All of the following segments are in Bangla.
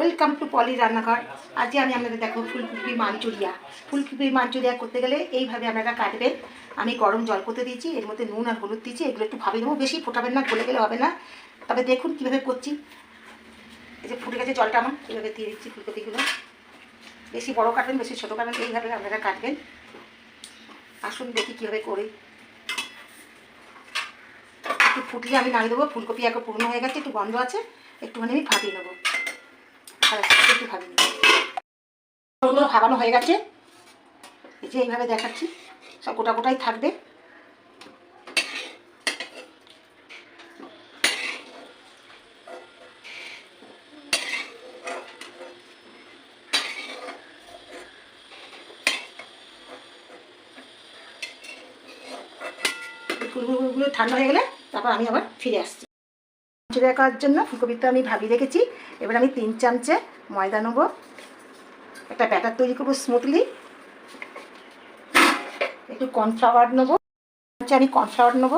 ওয়েলকাম টু পলি রান্নাঘর আজকে আমি আপনাদের দেখো ফুলকপি মাঞ্চুরিয়া। ফুলকপি মাঞ্চুরিয়া করতে গেলে এইভাবে আপনারা কাটবেন। আমি গরম জল করতে দিয়েছি, এর মধ্যে নুন আর হলুদ দিয়েছি, এগুলো একটু ভাবে নেব। বেশি ফোটাবেন না, গলে গেলে হবে না। তবে দেখুন কীভাবে করছি। এই যে ফুটে গেছে জলটা আমার কীভাবে দিয়ে দিচ্ছি ফুলকপিগুলো। বেশি বড় কাটবেন, বেশি ছোটো কাটবেন, এইভাবে আপনারা কাটবেন। আসুন দেখি কীভাবে করি। একটু ফুটলে আমি নামিয়ে দেবো। ফুলকপি একটু পুরনো হয়ে গেছে, একটু গন্ধ আছে, একটুখানি আমি ভাবিয়ে নেব। একটু ভাবানো হয়ে গেছে। এই যে এইভাবে দেখাচ্ছি, সব গোটা গোটাই থাকবে। ফুলকপিগুলো ঠান্ডা হয়ে গেলে তারপর আমি আবার ফিরে আসছি। চুড়ে করার জন্য ফুলকপিটা আমি ভাবিয়ে রেখেছি। এবার আমি তিন চামচে ময়দা নেব। একটা ব্যাটার তৈরি করব স্মুথলি। একটু কর্নফ্লাওয়ার নেব। আমি কর্নফ্লাওয়ার নেব।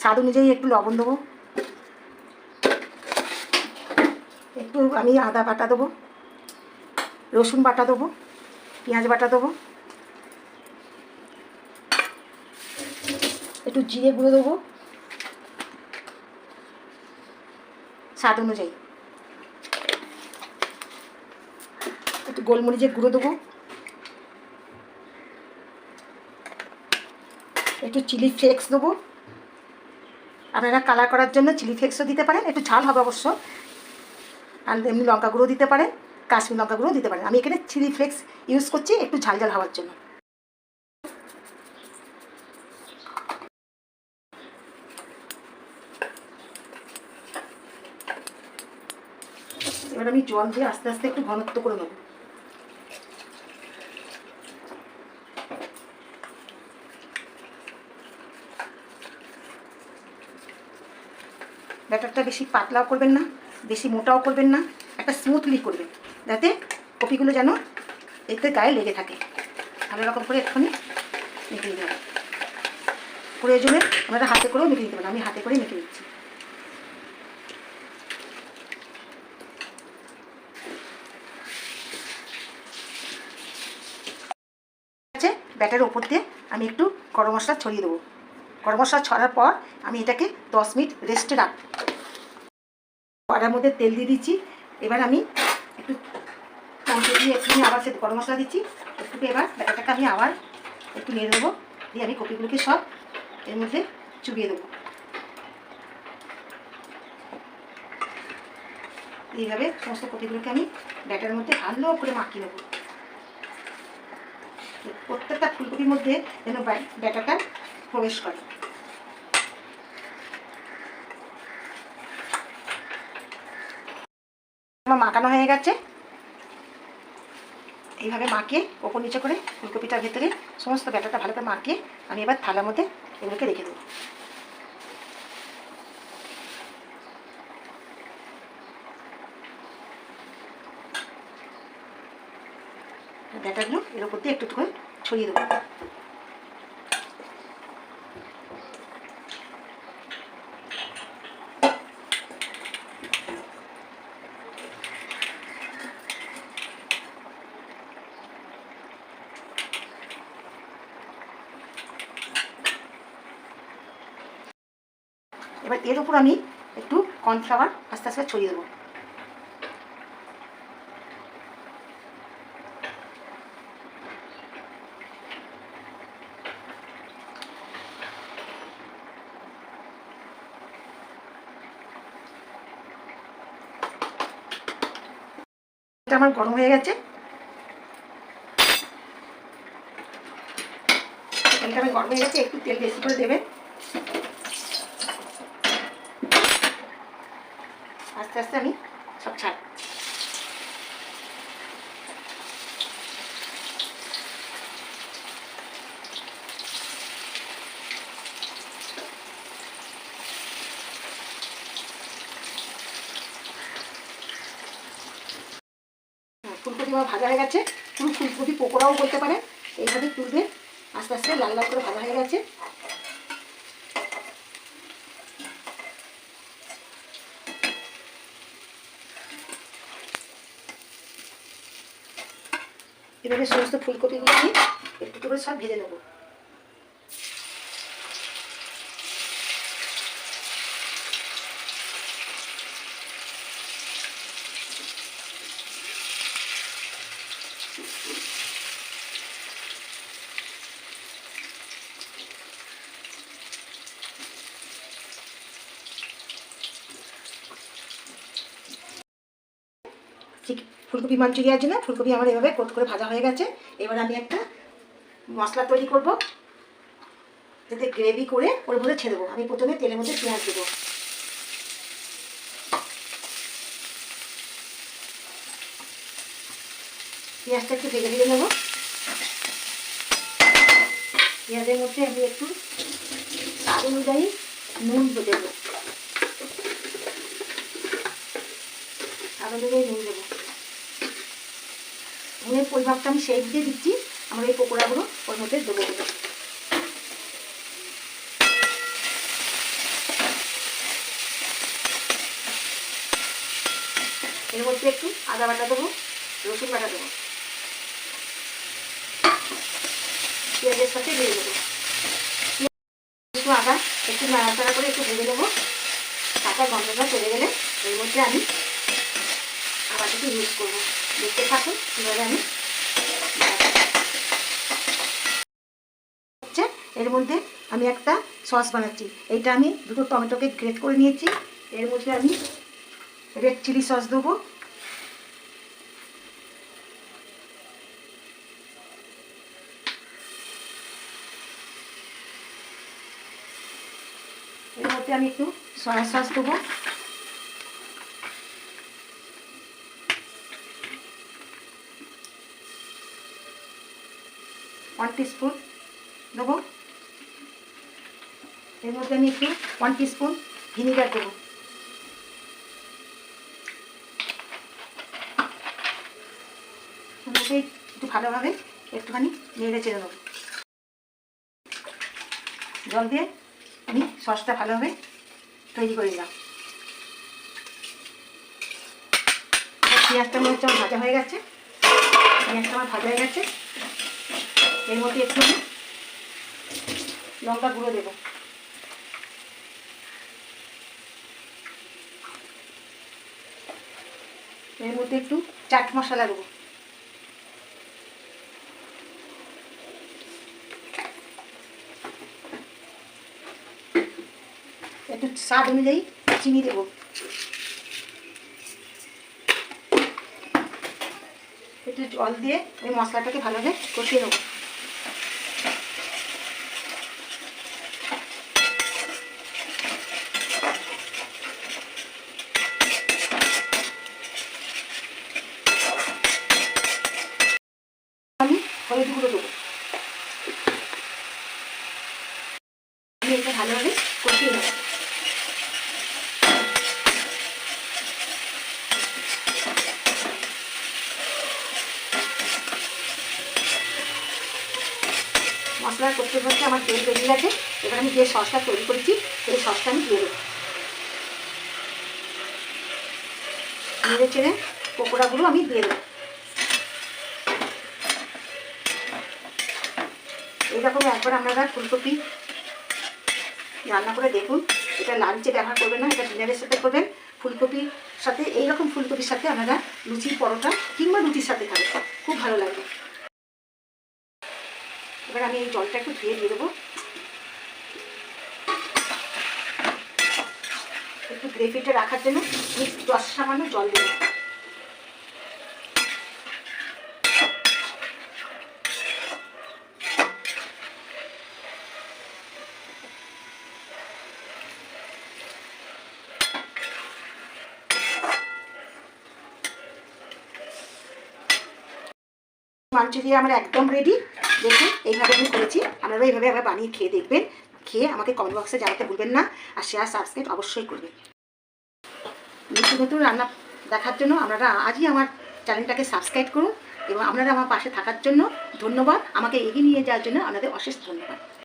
স্বাদ অনুযায়ী একটু লবণ দেবো। একটু আমি আদা বাটা দেবো। রসুন বাটা দেবো, পেঁয়াজ বাটা দেবো, একটু জিরে গুঁড়ো দেবো, স্বাদ অনুযায়ী। একটু গোলমরিচের গুঁড়ো দেবো, একটু চিলি ফ্লেক্স দেবো। আপনারা কালার করার জন্য চিলি ফ্লেক্সও দিতে পারেন, একটু ঝাল হবে অবশ্য। আর এমনি লঙ্কা গুঁড়ো দিতে পারেন। কাশ্মীর লঙ্কা দিতে পারেন। আমি এখানে চিলি ফ্লেক্স ইউজ করছি একটু ঝাল ঝাল হওয়ার জন্য। এবার আমি জল দিয়ে আস্তে আস্তে একটু ঘনত্ব করে নেব। ব্যাটারটা বেশি পাতলাও করবেন না, বেশি মোটাও করবেন না, একটা স্মুথলি করবেন। যাতে কপিগুলো যেন এতে গায়ে লেগে থাকে। ভালো রকম করে এক্ষুনি মেখে দিতে হবে। প্রয়োজনে আপনারা হাতে করেও মেখে দিতে পারেন আমি হাতে করেই মেখে আছে, ব্যাটার ওপর দিয়ে আমি একটু গরম মশলা ছড়িয়ে দেবো। গরম মশলা ছড়ার পর আমি এটাকে দশ মিনিট রেস্টে রাখব কড়ার মধ্যে তেল দিয়ে দিচ্ছি। এবার আমি একটু দিয়ে একটু আবার সে গরম মশলা দিচ্ছি। একটু এবার ব্যাটারটাকে আমি আবার একটু নেড়ে দেবো। দিয়ে আমি কপিগুলোকে সব এর মধ্যে চুবিয়ে দেবো। এইভাবে সমস্ত কপিগুলোকে আমি ব্যাটার মধ্যে ভালো করে মাখিয়ে নেব। প্রত্যেকটা ফুলকপির মধ্যে যেন ব্যাটারটা প্রবেশ করে। আমার মাখানো হয়ে গেছে। এইভাবে মাখিয়ে ওপর নিচে করে ফুলকপিটার ভেতরে সমস্ত ব্যাটারটা ভালো করে মাখিয়ে আমি এবার থালার মধ্যে এগুলোকে রেখে দেবো। ব্যাটারগুলো এর উপর দিয়ে একটু একটু করে ছড়িয়ে দেবো। এবার এর উপর আমি একটু কর্নফ্লাওয়ার আস্তে আস্তে ছড়িয়ে দেবো। এটা আমার গরম হয়ে গেছে। তেলটা আমি গরম হয়ে গেছে, একটু তেল বেশি করে দেবেন। আস্তে আস্তে আমি সব ছাড়। ফুলকপি আমার ভাজা হয়ে গেছে। পুরো ফুলকপি পকোড়াও বলতে পারে। এইভাবে তুলবে। আস্তে আস্তে লাল লাল করে ভাজা হয়ে গেছে। এভাবে সমস্ত ফুলকপিগুলো আমি একটু করে সব ভেজে নেব। ঠিক ফুলকপি মাঞ্চুরিয়ার জন্য, ফুলকপি আমার এভাবে কোট করে ভাজা হয়ে গেছে। এবার আমি একটা মশলা তৈরি করব, যাতে গ্রেভি করে ওর মধ্যে ছেড়ে দেবো। আমি প্রথমে তেলের মধ্যে পেঁয়াজ দেবো। পেঁয়াজটা একটু ভেজে ভেজে নেব। পেঁয়াজের মধ্যে আমি একটু স্বাদ অনুযায়ী নুন দেবো। স্বাদ অনুযায়ী নুন দেবো। নুনের পরিমাপটা আমি সেই দিয়ে দিচ্ছি। আমার এই পকোড়াগুলো ওর মধ্যে দেবো। এর মধ্যে একটু আদা বাটা দেবো, রসুন বাটা দেবো। পেঁয়াজের সাথে দিয়ে দেবো। একটু আদা, একটু নাড়াচাড়া করে একটু ভেজে নেব। কাঁচা গন্ধটা চলে গেলে এর মধ্যে আমি আবার একটু ইউজ করব। দেখতে থাকুন কীভাবে আমি এর মধ্যে আমি একটা সস বানাচ্ছি। এইটা আমি দুটো টমেটোকে গ্রেট করে নিয়েছি। এর মধ্যে আমি রেড চিলি সস দেবো। এর মধ্যে আমি একটু সয়া সস দেবো। ওয়ান টিস্পুন দেবো। এর মধ্যে আমি একটু ওয়ান টিস্পুন ভিনিগার দেবো। একটু ভালোভাবে একটুখানি নেড়ে চেড়ে নেব জল দিয়ে আমি সসটা ভালোভাবে তৈরি করে নিলাম। পেঁয়াজটা মনে হচ্ছে আমার ভাজা হয়ে গেছে। পেঁয়াজটা আমার ভাজা হয়ে গেছে। এর মধ্যে একটু লঙ্কা গুঁড়ো দেবো। এর মধ্যে একটু চাট মশলা দেবো। একটু স্বাদ অনুযায়ী চিনি দেবো। একটু জল দিয়ে ওই মশলাটাকে ভালোভাবে কষিয়ে নেব আমি হলুদ দেবো। আমি এটা ভালোভাবে কষিয়ে নেব। মশলা করতে করতে আমার তেল বেরিয়ে গেছে। এবার আমি যে সসটা তৈরি করেছি, সেই সসটা আমি দিয়ে দেবো। নেড়ে চেড়ে পকোড়াগুলো আমি দিয়ে দেবো। এইরকম একবার আপনারা ফুলকপি রান্না করে দেখুন। এটা লাঞ্চে ব্যবহার করবেন না, এটা ডিনারের সাথে করবেন। ফুলকপির সাথে, এইরকম ফুলকপির সাথে আপনারা লুচির পরোটা কিংবা রুটির সাথে খাবেন। খুব ভালো লাগবে এবার আমি এই জলটা একটু ধুয়ে দিয়ে দেবো। একটু গ্রেভিটা রাখার জন্য দশ সামান্য জল দেবো। মাঞ্চুরিয়া আমার একদম রেডি দেখুন, এইভাবে আমি করেছি। আপনারা এইভাবে আবার বানিয়ে খেয়ে দেখবেন। খেয়ে আমাকে কমেন্ট বক্সে জানাতে ভুলবেন না আর শেয়ার সাবস্ক্রাইব অবশ্যই করবেন। নতুন নতুন রান্না দেখার জন্য আপনারা আজই আমার চ্যানেলটাকে সাবস্ক্রাইব করুন এবং আপনারা আমার পাশে থাকার জন্য ধন্যবাদ। আমাকে এগিয়ে নিয়ে যাওয়ার জন্য আপনাদের অশেষ ধন্যবাদ।